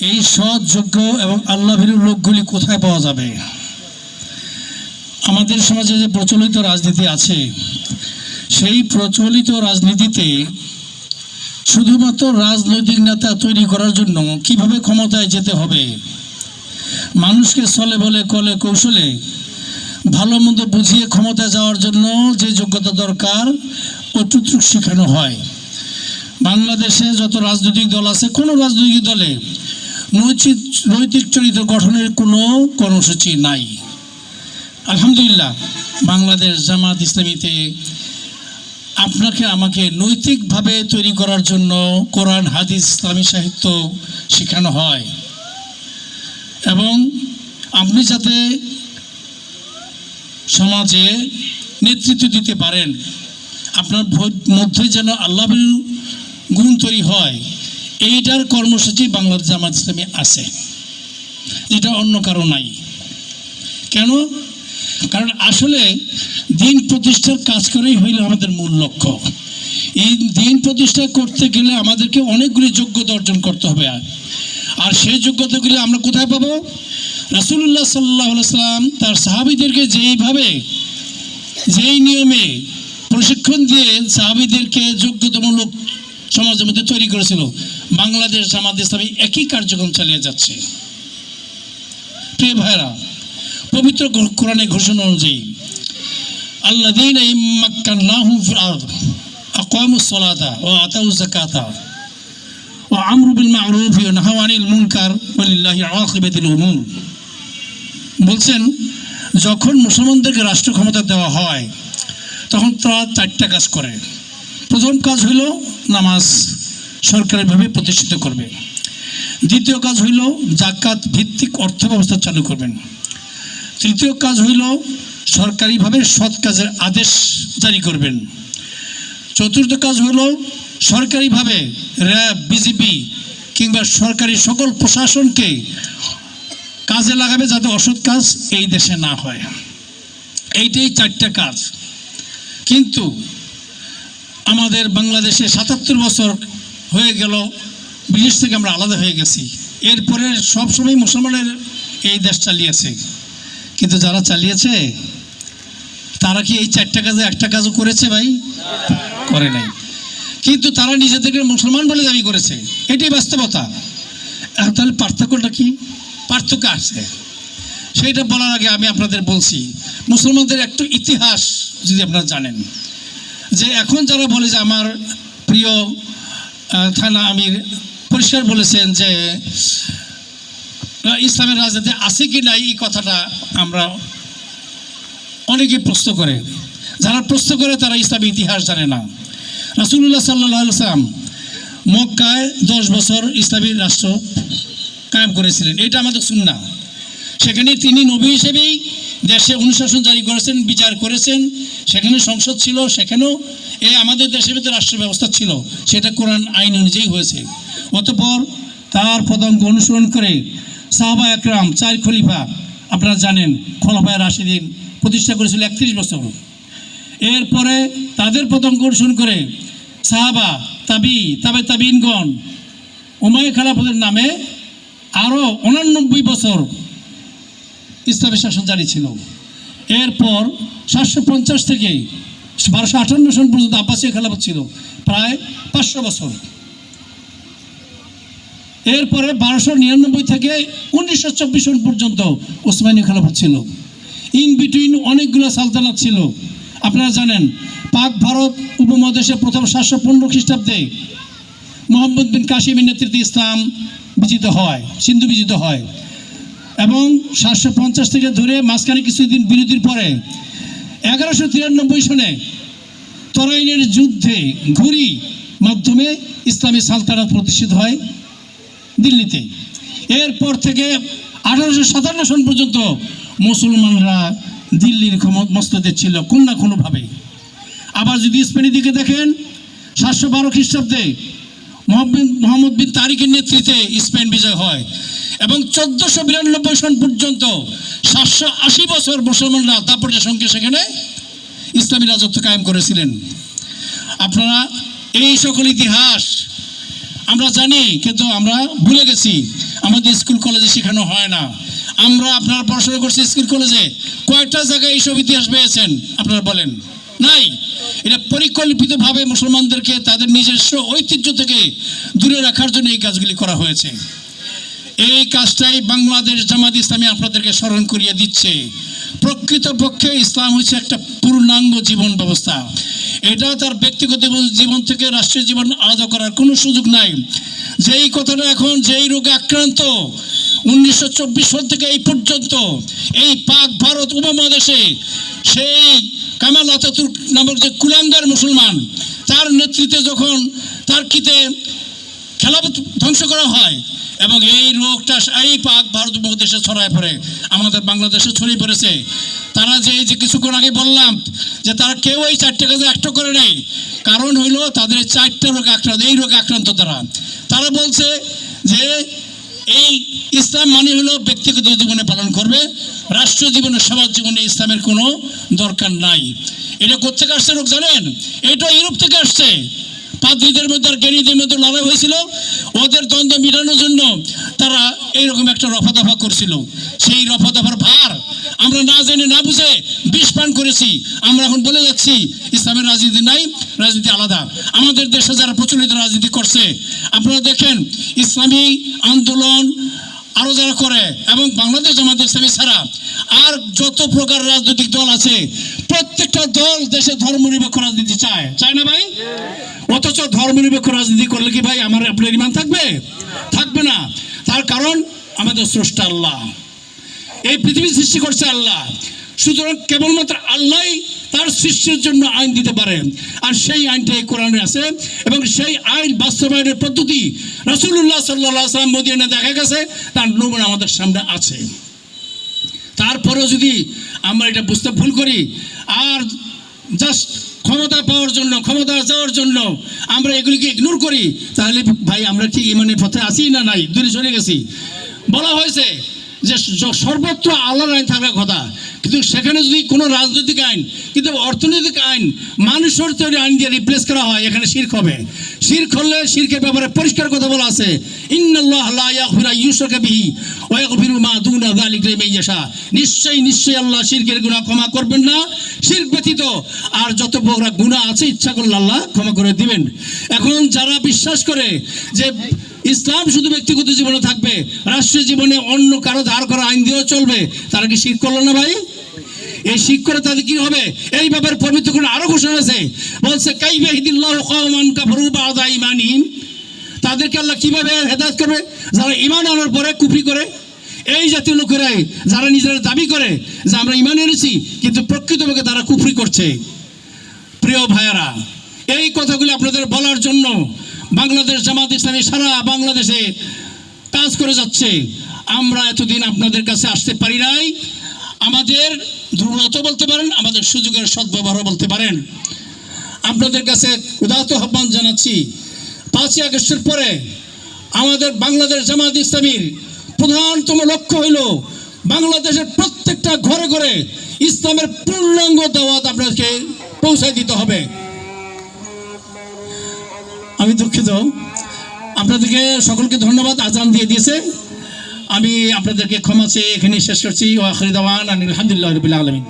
এই সৎ, যোগ্য এবং আল্লাভীর লোকগুলি কোথায় পাওয়া যাবে? আমাদের সমাজে যে প্রচলিত রাজনীতি আছে, সেই প্রচলিত রাজনীতিতে শুধুমাত্র রাজনৈতিক নেতা তৈরি করার জন্য কীভাবে ক্ষমতায় যেতে হবে? মানুষকে চলে বলে, কলে কৌশলে ভালো মন্দ বুঝিয়ে ক্ষমতায় যাওয়ার জন্য যে যোগ্যতা দরকার ওটুকু শেখানো হয়। বাংলাদেশে যত রাজনৈতিক দল আছে, কোনো রাজনৈতিক দলে নৈতিক নৈতিক চরিত্র গঠনের কোনো কর্মসূচি নাই। আলহামদুলিল্লাহ, বাংলাদেশ জামাত ইসলামীতে আপনাকে, আমাকে নৈতিকভাবে তৈরি করার জন্য কোরআন, হাদিস, ইসলামী সাহিত্য শেখানো হয়। এবং আপনি যাতে সমাজে নেতৃত্ব দিতে পারেন, আপনার মধ্যে যেন আল্লাহ গুণ তৈরি হয় এইটার কর্মসূচি বাংলাদেশ জামাত ইসলামী আছে। এটা অন্য কারও নাই। কেন? কারণ আসলে দিন প্রতিষ্ঠার কাজ করেই হইল আমাদের মূল লক্ষ্য। এই দিন প্রতিষ্ঠা করতে গেলে আমাদেরকে অনেকগুলি যোগ্যতা অর্জন করতে হবে। আর আর সেই যোগ্যতাগুলি আমরা কোথায় পাবো? রাসুল্লাহ সাল্লাহ সাল্লাম তার সাহাবিদেরকে যেইভাবে, যেই নিয়মে প্রশিক্ষণ দিয়ে সাহাবিদেরকে যোগ্যতামূলক সমাজের মধ্যে তৈরি করেছিল। বাংলাদেশ, জামাত ইসলামী একই কার্যক্রম চালিয়ে যাচ্ছে। প্রিয় ভাইরা পবিত্র কোর- কোরআনে ঘোষণা অনুযায়ী বলছেন, যখন মুসলমানদেরকে রাষ্ট্র ক্ষমতা দেওয়া হয়, তখন তারা চারটা কাজ করে। প্রথম কাজ হইল নামাজ সরকারিভাবে প্রতিষ্ঠিত করবে। দ্বিতীয় কাজ হইল জাকাত ভিত্তিক অর্থ ব্যবস্থা চালু করবেন। তৃতীয় কাজ হইল সরকারিভাবে সৎ কাজের আদেশ জারি করবেন। চতুর্থ কাজ হইল সরকারিভাবে র্যাব বিজিবি কিংবা সরকারি সকল প্রশাসনকে কাজে লাগাবে যাতে অসৎ কাজ এই দেশে না হয়। এইটাই চারটা কাজ। কিন্তু আমাদের বাংলাদেশে সাতাত্তর বছর হয়ে গেল, ব্রিটিশ থেকে আমরা আলাদা হয়ে গেছি। এরপরে সবসময় মুসলমানের এই দেশ চালিয়েছে। কিন্তু যারা চালিয়েছে, তারা কি এই চারটা কাজে একটা কাজও করেছে ভাই? করে নাই। কিন্তু তারা নিজেদেরকে মুসলমান বলে দাবি করেছে। এটাই বাস্তবতা। এখন তাহলে পার্থক্যটা কি? পার্থক্য আছে সেইটা বলার আগে আমি আপনাদের বলছি, মুসলমানদের একটু ইতিহাস যদি আপনারা জানেন। যে এখন যারা বলে যে আমার প্রিয় থানা আমির পরিষ্কার বলেছেন যে ইসলামের রাজনীতি আছে কি নাই এই কথাটা আমরা অনেকে প্রশ্ন করে। যারা প্রশ্ন করে তারা ইসলামী ইতিহাস জানে না। রাসুল্লাহ সাল্লাহ সাল্লাম মক্কায় দশ বছর ইসলামী রাষ্ট্র কায়েম করেছিলেন। এটা আমাদের শুননা সেখানে তিনি নবী হিসেবেই দেশে অনুশাসন জারি করেছেন, বিচার করেছেন, সেখানে সংসদ ছিল, সেখানেও এই আমাদের দেশের ভিতরে রাষ্ট্র ব্যবস্থা ছিল, সেটা কোরআন আইন অনুযায়ী হয়েছে। অতপর তার পদাঙ্ক অনুসরণ করে সাহাবা একরাম, চার খলিফা, আপনারা জানেন খলফায় রাশিদিন প্রতিষ্ঠা করেছিল একত্রিশ বছর। এরপরে তাদের পতঙ্গ অনুসরণ করে সাহাবা, তাবি, তাবে তাবিনগণ, উমায় খালাফতের নামে আরও উনানব্বই বছর ইসলামী শাসন জারি ছিল। এরপর সাতশো পঞ্চাশ থেকে বারোশো আটান্ন সন পর্যন্ত আব্বাসীয় খেলাফত ছিল, প্রায় পাঁচশো বছর। এরপরে বারোশো নিরানব্বই থেকে উনিশশো চব্বিশ সন পর্যন্ত ওসমানী খেলাফত ছিল। ইন বিটুইন অনেকগুলো সালতানাত ছিল। আপনারা জানেন, পাক ভারত উপমহাদেশে প্রথম সাতশো পনেরো খ্রিস্টাব্দে মোহাম্মদ বিন কাশিমের নেতৃত্বে ইসলাম বিজিত হয়, সিন্ধু বিজিত হয়। এবং সাতশো পঞ্চাশ থেকে ধরে মাঝখানে কিছুদিন বিরতির পরে এগারোশো তিরানব্বই সনে তরাইনের যুদ্ধে ঘুরি মাধ্যমে ইসলামী সালতানাত প্রতিষ্ঠিত হয় দিল্লিতে। এরপর থেকে আঠারোশো সাতান্ন সন পর্যন্ত মুসলমানরা দিল্লির মস্তদে ছিল কোন না কোনোভাবে। আবার যদি স্পেনের দিকে দেখেন, সাতশো বারো খ্রিস্টাব্দে মোহাম্মদ বিন তারিকের নেতৃত্বে স্পেন বিজয় হয়। এবং চোদ্দোশো বিরানব্বই সন পর্যন্ত সাতশো আশি বছর মুসলমানরা দাপটের সঙ্গে সেখানে ইসলামী রাজত্ব কায়েম করেছিলেন। আপনারা এই সকল ইতিহাস আমরা জানি, কিন্তু আমরা ভুলে গেছি। আমাদের স্কুল, কলেজে শেখানো হয় না। আমরা আপনারা পড়াশোনা করছি স্কুল, কলেজে। কয়েকটা জায়গায় এইসব ইতিহাস পেয়েছেন? আপনারা বলেন। নাই। এটা পরিকল্পিতভাবে মুসলমানদেরকে তাদের নিজস্ব ঐতিহ্য থেকে দূরে রাখার জন্য এই কাজগুলি করা হয়েছে। এই কাজটাই বাংলাদেশ জামাত ইসলামী আপনাদেরকে স্মরণ করিয়ে দিচ্ছে। প্রকৃতপক্ষে ইসলাম হচ্ছে একটা পূর্ণাঙ্গ জীবন ব্যবস্থা। এটা তার ব্যক্তিগত জীবন থেকে রাষ্ট্রীয় জীবন আলাদা করার কোনো সুযোগ নাই। যেই কথাটা এখন যেই রোগে আক্রান্ত, উনিশশো চব্বিশ সাল থেকে এই পর্যন্ত এই পাক ভারত উপমহাদেশে সেই কামাল আতাতুর্ক নামক যে কুলাঙ্গার মুসলমান, তার নেতৃত্বে যখন তার খেলাফত ধ্বংস করা হয়। এবং এই রোগটা, এই পাক ভারত উপদেশে ছড়ায় পড়ে, আমাদের বাংলাদেশে ছড়িয়ে পড়েছে। তারা যে যে কিছুক্ষণ আগে বললাম যে তারা কেউ এই চারটে কাজে একটা করে নেই। কারণ হইল তাদের চারটে রোগে আক্রান্ত, এই রোগে আক্রান্ত তারা। তারা বলছে যে এই ইসলাম মানে হলো ব্যক্তিগত জীবনে পালন করবে রাষ্ট্র জীবনে, সমাজ জীবনে ইসলামের কোনো দরকার নাই। এটা কোথেকে আসছে লোক জানেন? এটা ইউরোপ থেকে আসছে। পাদ্রীদের মধ্যে আর জ্ঞানীদের মধ্যে লড়াই হয়েছিল। ওদের দ্বন্দ্ব মেটানোর জন্য তারা এইরকম একটা রফা দফা করছিল। সেই রফা দফার ভার আমরা না জেনে, না বুঝে বিষ পান করেছি। আমরা এখন বলে যাচ্ছি, ইসলামের রাজনীতি নাই, রাজনীতি আলাদা। আমাদের দেশে যারা প্রচলিত রাজনীতি করছে, আপনারা দেখেন, ইসলামী আন্দোলন আরও যারা করে, এবং বাংলাদেশ জামাত ইসলামী ছাড়া আর যত প্রকার রাজনৈতিক দল আছে, প্রত্যেকটা দল দেশে ধর্ম ধর্মনিরপেক্ষ রাজনীতি চায়। চায় না ভাই? অথচ ধর্ম ধর্মনিরপেক্ষ রাজনীতি করলে কি ভাই আমার আপনার ইমান থাকবে? থাকবে না। তার কারণ, আমাদের স্রষ্টা আল্লাহ। এই পৃথিবী সৃষ্টি করছে আল্লাহ। সুতরাং কেবলমাত্র আল্লাহই তার সৃষ্টির জন্য আইন দিতে পারে আর সেই আইনটাই কোরআনে আছে এবং সেই আইন বাস্তবায়নের পদ্ধতি রসুল্লাহ সাল্লাহ সাল্লাম মদিনা দেখা গেছে, তার নমুনা আমাদের সামনে আছে। তারপরেও যদি আমরা এটা বুঝতে ভুল করি, আর জাস্ট ক্ষমতা পাওয়ার জন্য, ক্ষমতা যাওয়ার জন্য আমরা এগুলিকে ইগনোর করি, তাহলে ভাই আমরা কি ইমানের পথে আছি না নাই? দূরে সরে গেছি। বলা হয়েছে যে সর্বত্র আল্লাহর আইন থাকার কথা। কিন্তু সেখানে যদি কোনো রাজনৈতিক আইন, কিন্তু অর্থনৈতিক আইন মানুষের তৈরি আইন দিয়ে রিপ্লেস করা হয়, এখানে শির্ক হবে। শির্ক হলে শির্কের ব্যাপারে পরিষ্কার কথা বলা আছে নিশ্চয়ই নিশ্চয়ই আল্লাহ শিরকের গুনাহ ক্ষমা করবেন না। শিরক ব্যতীত আর যত বড় গুনাহ আছে, ইচ্ছা করলে আল্লাহ ক্ষমা করে দিবেন। এখন যারা বিশ্বাস করে যে ইসলাম শুধু ব্যক্তিগত জীবনে থাকবে, রাষ্ট্রীয় জীবনে অন্য কারও ধার করা আইন দিয়েও চলবে, তারা কি শিখ করল না ভাই? এই শিখ করে তাদের কি হবে? এই ব্যাপারে পবিত্র করে আরও ঘোষণা আছে। বলছে, কাইফা হিদিল্লাহু কওমান তাদেরকে আল্লাহ কীভাবে হেদায়েত করবে? যারা ইমান আনার পরে কুফরি করে, এই জাতীয় লোকেরাই যারা নিজেরা দাবি করে যে আমরা ইমান এনেছি, কিন্তু প্রকৃতপক্ষে তারা কুফরি করছে। প্রিয় ভাইয়ারা, এই কথাগুলি আপনাদের বলার জন্য বাংলাদেশ জামাত ইসলামী সারা বাংলাদেশে কাজ করে যাচ্ছে। আমরা এতদিন আপনাদের কাছে আসতে পারি নাই। আমাদের দুর্বলতা বলতে পারেন, আমাদের সুযোগের সদ্ব্যবহার বলতে পারেন। আপনাদের কাছে উদাহত আহ্বান জানাচ্ছি, পাঁচই আগস্টের পরে আমাদের বাংলাদেশ জামাত ইসলামীর প্রধানতম লক্ষ্য হইল বাংলাদেশের প্রত্যেকটা ঘরে ঘরে ইসলামের পূর্ণাঙ্গ দাওয়াত আপনাকে পৌঁছায় দিতে হবে। আমি দুঃখিত। আপনাদেরকে সকলকে ধন্যবাদ, আজান দিয়ে দিয়েছে। আমি আপনাদেরকে ক্ষমা চেয়ে এখানে শেষ করছি। ও দাওয়ান। আলহামদুলিল্লাহ রবিল আলমিন।